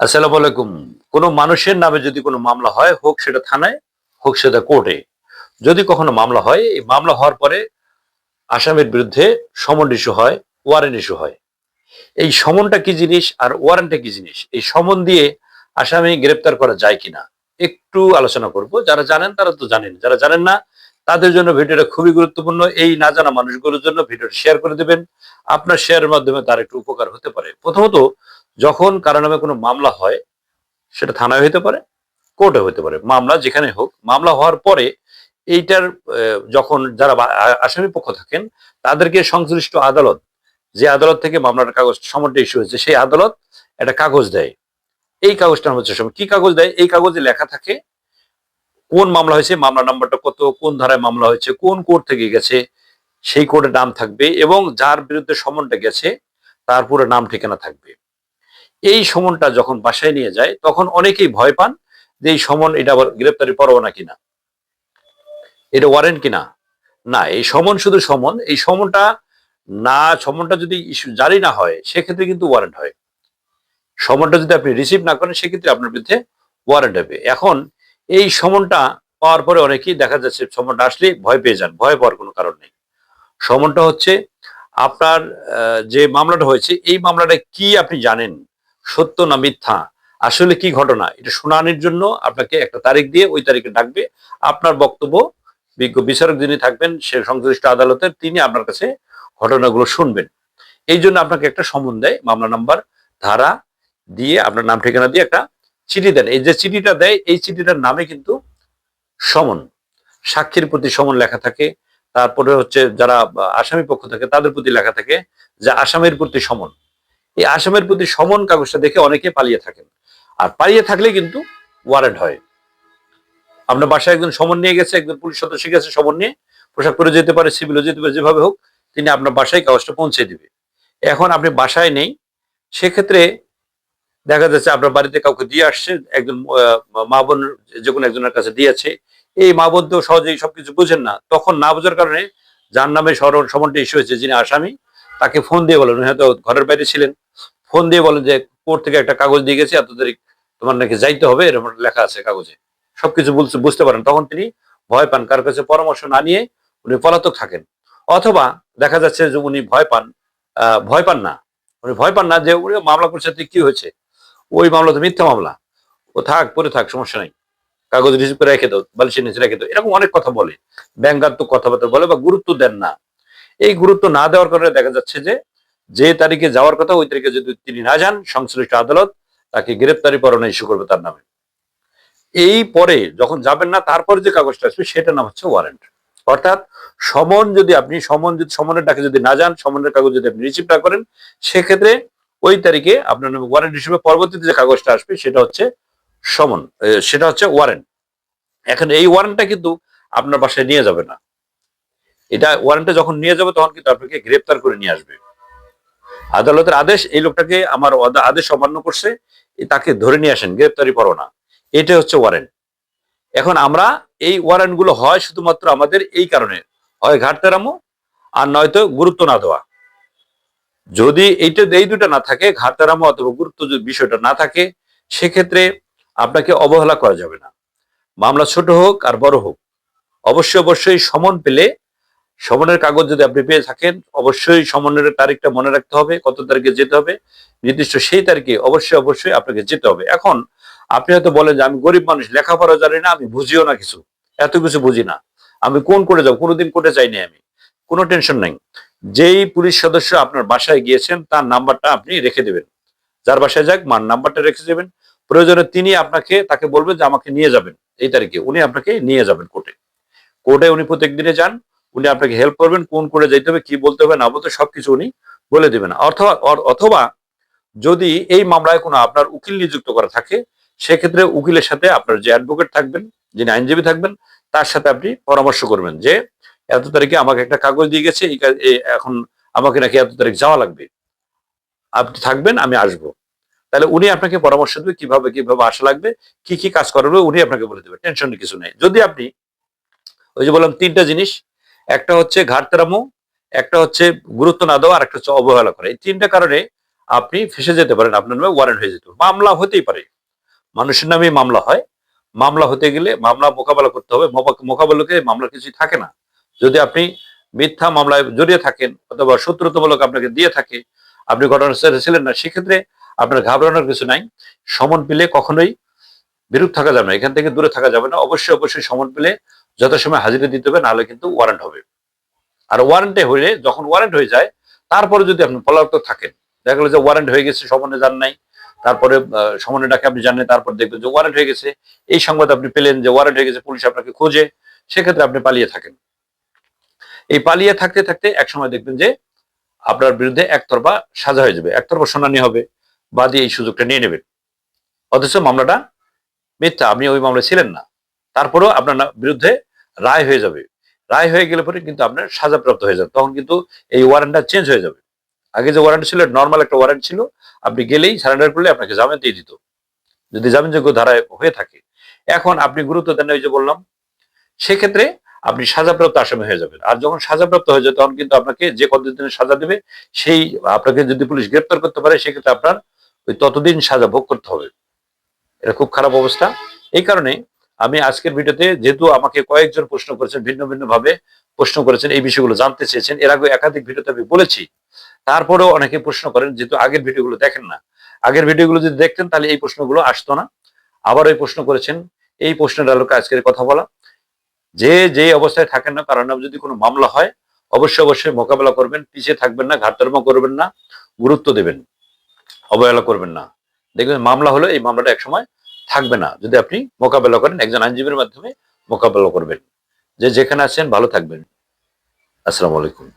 আসসালামু আলাইকুম। কোনো মানুষের নামে যদি কোনো মামলা হয়, হোক সেটা থানায়, হোক সেটা কোর্টে। যদি কখনো মামলা হয়, এই মামলা হওয়ার পরে আসামির বিরুদ্ধে সমন ইস্যু হয় ওয়ারেন্ট ইস্যু হয়। এই সমনটা কি জিনিস আর ওয়ারেন্টটা কি জিনিস? এই সমন দিয়ে আসামি গ্রেপ্তার করা যায় কিনা? একটু আলোচনা করব। যারা জানেন তারা তো জানেন। যারা জানেন না, তাদের জন্য ভিডিওটা খুবই গুরুত্বপূর্ণ। এই না জানা মানুষগুলোর জন্য ভিডিওটা শেয়ার করে দেবেন। আপনার শেয়ারের মাধ্যমে তার একটু উপকার হতে পারে। প্রথমত যখন কারও নামে কোনো মামলা হয়, সেটা থানায় হতে পারে, কোর্টে হতে পারে, মামলা যেখানে হোক। মামলা হওয়ার পরে এইটার যখন যারা আসামি পক্ষ থাকেন, তাদেরকে সংশ্লিষ্ট আদালত, যে আদালত থেকে মামলার কাগজ সমনটা ইস্যু হয়েছে, সেই আদালত একটা কাগজ দেয়। এই কাগজটা হচ্ছে কি কাগজ দেয়? এই কাগজে লেখা থাকে, কোন মামলা হয়েছে মামলা নাম্বারটা কত, কোন ধারায় মামলা হয়েছে, কোন কোর্ট থেকে গেছে, সেই কোর্টের নাম থাকবে এবং যার বিরুদ্ধে সমনটা গেছে, তার পুরো নাম ঠিকানা থাকবে। এই সমনটা যখন বাসায় নিয়ে যায়, তখন অনেকেই ভয় পান যে এই সমন এটা আবার গ্রেপ্তারি পরোয়ানা কিনা। এটা ওয়ারেন্ট কিনা? না, এই সমন শুধু সমন, এই সমনটা না, সমনটা যদি জারি না হয়, সেক্ষেত্রে কিন্তু ওয়ারেন্ট হয়। সমনটা যদি আপনি রিসিভ না করেন, সেক্ষেত্রে আপনার বিরুদ্ধে ওয়ারেন্ট হবে। এখন এই সমনটা পাওয়ার পরে অনেকেই দেখা যাচ্ছে সমনটা আসলে ভয় পেয়ে যান, ভয় পাওয়ার কোনো কারণ নেই। সমনটা হচ্ছে আপনার যে মামলাটা হয়েছে, এই মামলাটা কি আপনি জানেন? সত্য না মিথ্যা? আসলে কি ঘটনা? এটা শুনানির জন্য আপনাকে একটা তারিখ দিয়ে ওই তারিখে ডাকবে। আপনার বক্তব্য বিজ্ঞ বিচারক যিনি থাকবেন, সে সংশ্লিষ্ট আদালতের, তিনি আপনার কাছে ঘটনাগুলো শুনবেন। এই জন্য আপনাকে একটা সমন দেয়, মামলা নাম্বার, ধারা দিয়ে আপনার নাম, ঠিকানা দিয়ে একটা চিঠি দেন। এই যে চিঠিটা দেয়, এই চিঠিটার নামে কিন্তু সমন, সাক্ষীর প্রতি সমন লেখা থাকে। তারপরে হচ্ছে যারা আসামি পক্ষ থাকে, তাদের প্রতি লেখা থাকে যে আসামির প্রতি সমন। এই আসামের প্রতি সমন কাগজটা দেখে অনেকে পালিয়ে থাকেন। আর পালিয়ে থাকলে কিন্তু ওয়ারেন্ট হয়। আপনার বাসায় একজন সমন নিয়ে গেছে, একজন পুলিশ সদস্য গেছে সমন নিয়ে, পোশাক পরে যেতে পারে সিভিলও যেতে পারে, যেভাবে হোক, তিনি আপনার বাসায় কাগজটা পৌঁছে দিবে। এখন আপনি বাসায় নেই, সেক্ষেত্রে দেখা যাচ্ছে আপনার বাড়িতে কাউকে দিয়ে আসছে, একজন মা বোন যে কোনো একজনের কাছে দিয়েছে। এই মা বোন তো সহজেই সবকিছু বুঝেন না। তখন না বোঝার কারণে যার নামে স্মরণ, সমনটা ইস্যু হয়েছে, যিনি আসামি তাকে ফোন দিয়ে বলেন হয়তো ঘরের বাইরে ছিলেন। ফোন দিয়ে বলেন যে, কোর্ট থেকে একটা কাগজ দিয়ে গেছে এত তারিখ তোমার নাকি যাইতে হবে এরকম লেখা আছে কাগজে। সবকিছু বুঝতে বুঝতে পারেন। তখন তিনি ভয় পান, কার কাছে পরামর্শ না নিয়ে উনি পলাতক থাকেন। অথবা দেখা যাচ্ছে যে উনি ভয় পান ভয় পান না। উনি ভয় পান না যে, উনি মামলা করছে কি হয়েছে? ওই মামলা তো মিথ্যা মামলা। ও থাক পরে থাক, সমস্যা নাই। কাগজ রিসিভ করে রেখে দাও, বালিশের নিচে রেখে দাও। এরকম অনেক কথা বলে। ব্যঙ্গাত্মক কথাবার্তা বলে বা গুরুত্ব দেন না। এই গুরুত্ব না দেওয়ার কারণে দেখা যাচ্ছে যে যে তারিখে যাওয়ার কথা ওই তারিখে যদি তিনি না যান, সংশ্লিষ্ট আদালত তাকে গ্রেপ্তারি পরোয়ানা ইস্যু করবে তার নামে। এই পরে যখন যাবেন না, তারপরে যে কাগজটা আসবে, সেটার নাম হচ্ছে ওয়ারেন্ট অর্থাৎ সমন যদি আপনি, সমন যদি, সমনের ডাকে যদি না যান, সমনের কাগজ যদি আপনি রিসিভ না করেন, সেক্ষেত্রে ওই তারিখে আপনার নামে ওয়ারেন্ট হিসেবে পরবর্তীতে যে কাগজটা আসবে, সেটা হচ্ছে সমন সেটা হচ্ছে ওয়ারেন্ট এখন এই ওয়ারেন্টটা কিন্তু আপনার বাসায় নিয়ে যাবে না। এটা ওয়ারেন্টে যখন নিয়ে যাবে, তখন কিন্তু আপনাকে গ্রেপ্তার করে নিয়ে আসবে। আদালতের আদেশ, এই লোকটাকে আমার আদেশ অমান্য করছে তাকে ধরে নিয়ে আসেন, গ্রেপ্তারি পরোয়ানা। এটা হচ্ছে ওয়ারেন্ট এখন আমরা এই ওয়ারেন্টগুলো হয় শুধুমাত্র আমাদের এই কারণে। হয় ঘাটতেরামো, আর নয়তো গুরুত্ব না দেওয়া। যদি এইটা এই দুটা না থাকে, ঘাটতেরামো অথবা গুরুত্ব যদি বিষয়টা না থাকে, সেক্ষেত্রে আপনাকে অবহেলা করা যাবে না। মামলা ছোট হোক আর বড় হোক। অবশ্যই অবশ্যই সমন পেলে সমনের কাগজ যদি আপনি পেয়ে থাকেন, অবশ্যই সমনের তারিখটা মনে রাখতে হবে, কত তারিখে যেতে হবে। নির্দিষ্ট সেই তারিখে অবশ্যই অবশ্যই আপনাকে যেতে হবে। এখন আপনি হয়তো বলেন যে, আমি গরিব মানুষ, লেখাপড়া জানি না, আমি বুঝিও না কিছু। এত কিছু বুঝি না। আমি কোন করে যাব? কোনোদিন কোর্টে যাইনি আমি। কোনো টেনশন নাই। যেই পুলিশ সদস্য আপনার বাসায় গিয়েছেন, তার নাম্বারটা আপনি রেখে দেবেন। যার বাসায় যাক, মার নাম্বারটা রেখে দেবেন। প্রয়োজনে তিনি আপনাকে, তাকে বলবেন যে, আমাকে নিয়ে যাবেন এই তারিখে। উনি আপনাকে নিয়ে যাবেন কোর্টে। কোর্টে উনি প্রত্যেক দিনে যান। উনি আপনাকে হেল্প করবেন, কোন করে যেতে হবে, কি বলতে হবে, না বলতে সবকিছু উনি বলে দেবেন। অথবা অথবা যদি এই মামলায় কোনো আপনার উকিল নিযুক্ত করা থাকে, সেক্ষেত্রে উকিলের সাথে আপনার যে অ্যাডভোকেট থাকবেন, যিনি আইনজীবী থাকবেন, তার সাথে আপনি পরামর্শ করবেন যে, এত তারিখে আমাকে একটা কাগজ দিয়ে গেছে এখন আমাকে নাকি এত তারিখ যাওয়া লাগবে। আপনি থাকবেন, আমি আসব। তাহলে উনি আপনাকে পরামর্শ দেবে, কীভাবে কীভাবে আসা লাগবে, কি কি কাজ করবে, উনি আপনাকে বলে দেবে টেনশনের কিছু নেই। যদি আপনি ওই যে বললাম তিনটা জিনিস একটা হচ্ছে ঘাটতেরামো একটা হচ্ছে গুরুত্ব না দেওয়া আর একটা হচ্ছে অবহেলা করা এই তিনটা কারণে আপনি ফেসে যেতে পারেন, আপনার নামে ওয়ারেন্ট হয়ে যেতে মামলা হতেই পারে। মানুষের নামে মামলা হয়। মামলা হতে গেলে মামলা মোকাবেলা করতে হবে। মোকাবেলাকে মামলা কিছুই থাকে না। যদি আপনি মিথ্যা মামলায় জড়িয়ে থাকেন অথবা শত্রুতামূলক আপনাকে দিয়ে থাকে, আপনি ঘটনাস্থলে ছিলেন না, সেক্ষেত্রে আপনার ঘাবড়ানোর কিছু নাই। সমন পেলে কখনোই বিরূপ থাকা যাবে না। এখান থেকে দূরে থাকা যাবে না। অবশ্যই অবশ্যই সমন পেলে যথাসময় হাজিরা দিতে হবে, নাহলে কিন্তু ওয়ারেন্ট হবে। আর ওয়ারেন্টে হলে যখন ওয়ারেন্ট হয়ে যায়, তারপরে যদি আপনি পলাতক থাকেন, দেখা গেলো যে ওয়ারেন্ট হয়ে গেছে, সমনে যান নাই, তারপরে সমনে ডাকে আপনি জানেন, তারপর দেখবেন যে ওয়ারেন্ট হয়ে গেছে। এই সংবাদ আপনি পেলেন যে ওয়ারেন্ট হয়ে গেছে, পুলিশ আপনাকে খোঁজে, সেক্ষেত্রে আপনি পালিয়ে থাকেন। এই পালিয়ে থাকতে থাকতে এক সময় দেখবেন যে আপনার বিরুদ্ধে একতরফা সাজা হয়ে যাবে, একতরফা শুনানি হবে, বাদী এই সুযোগটা নিয়ে নেবেন। অথচ মামলাটা মিথ্যা, আপনি ওই মামলায় ছিলেন না। তারপরেও আপনার বিরুদ্ধে রায় হয়ে যাবে। রায় হয়ে গেলে পরে কিন্তু আপনার সাজাপ্রাপ্ত হয়ে যাবে। তখন কিন্তু এই ওয়ারেন্টটা চেঞ্জ হয়ে যাবে। আগে যে ওয়ারেন্ট ছিল নর্মাল একটা ওয়ারেন্ট ছিল, আপনি গেলেই সারেন্ডার করলে আপনাকে জামিন দিয়ে দিত। যদি জামিনযোগ্য ধারায় হয়ে থাকে। এখন আপনি গুরুত্ব দেন ওই যে বললাম। সেক্ষেত্রে আপনি সাজাপ্রাপ্ত আসামি হয়ে যাবেন। আর যখন সাজাপ্রাপ্ত হয়ে যাবে তখন কিন্তু আপনাকে যে কতদিনের সাজা দেবে, সেই আপনাকে যদি পুলিশ গ্রেপ্তার করতে পারে, সেক্ষেত্রে আপনার ওই ততদিন সাজা ভোগ করতে হবে। এটা খুব খারাপ অবস্থা। এই কারণে আমি আজকের ভিডিওতে যেহেতু আমাকে কয়েকজন প্রশ্ন করেছেন, ভিন্ন ভিন্ন ভাবে প্রশ্ন করেছেন, এই বিষয়গুলো জানতে চেয়েছেন, এর আগে একাধিক ভিডিওতে আমি বলেছি। তারপরেও অনেকে প্রশ্ন করেন, যেহেতু আগের ভিডিওগুলো দেখেন না। আগের ভিডিওগুলো যদি দেখতেন, তাহলে এই প্রশ্নগুলো আসতো না। আবার ওই প্রশ্ন করেছেন, এই প্রশ্নের আলোকে আজকের কথা বলা। যে যে অবস্থায় থাকেন না কারণ যদি কোনো মামলা হয়, অবশ্যই অবশ্যই মোকাবেলা করবেন, পিছিয়ে থাকবেন না ঘাটতর্ম করবেন না, গুরুত্ব দেবেন, অবহেলা করবেন না। দেখবেন মামলা হলে, এই মামলাটা একসময় থাকবে না। যদি আপনি মোকাবেলা করেন, একজন আইনজীবীর মাধ্যমে মোকাবেলা করবেন। যে যেখানে আছেন, ভালো থাকবেন। আসসালামু আলাইকুম।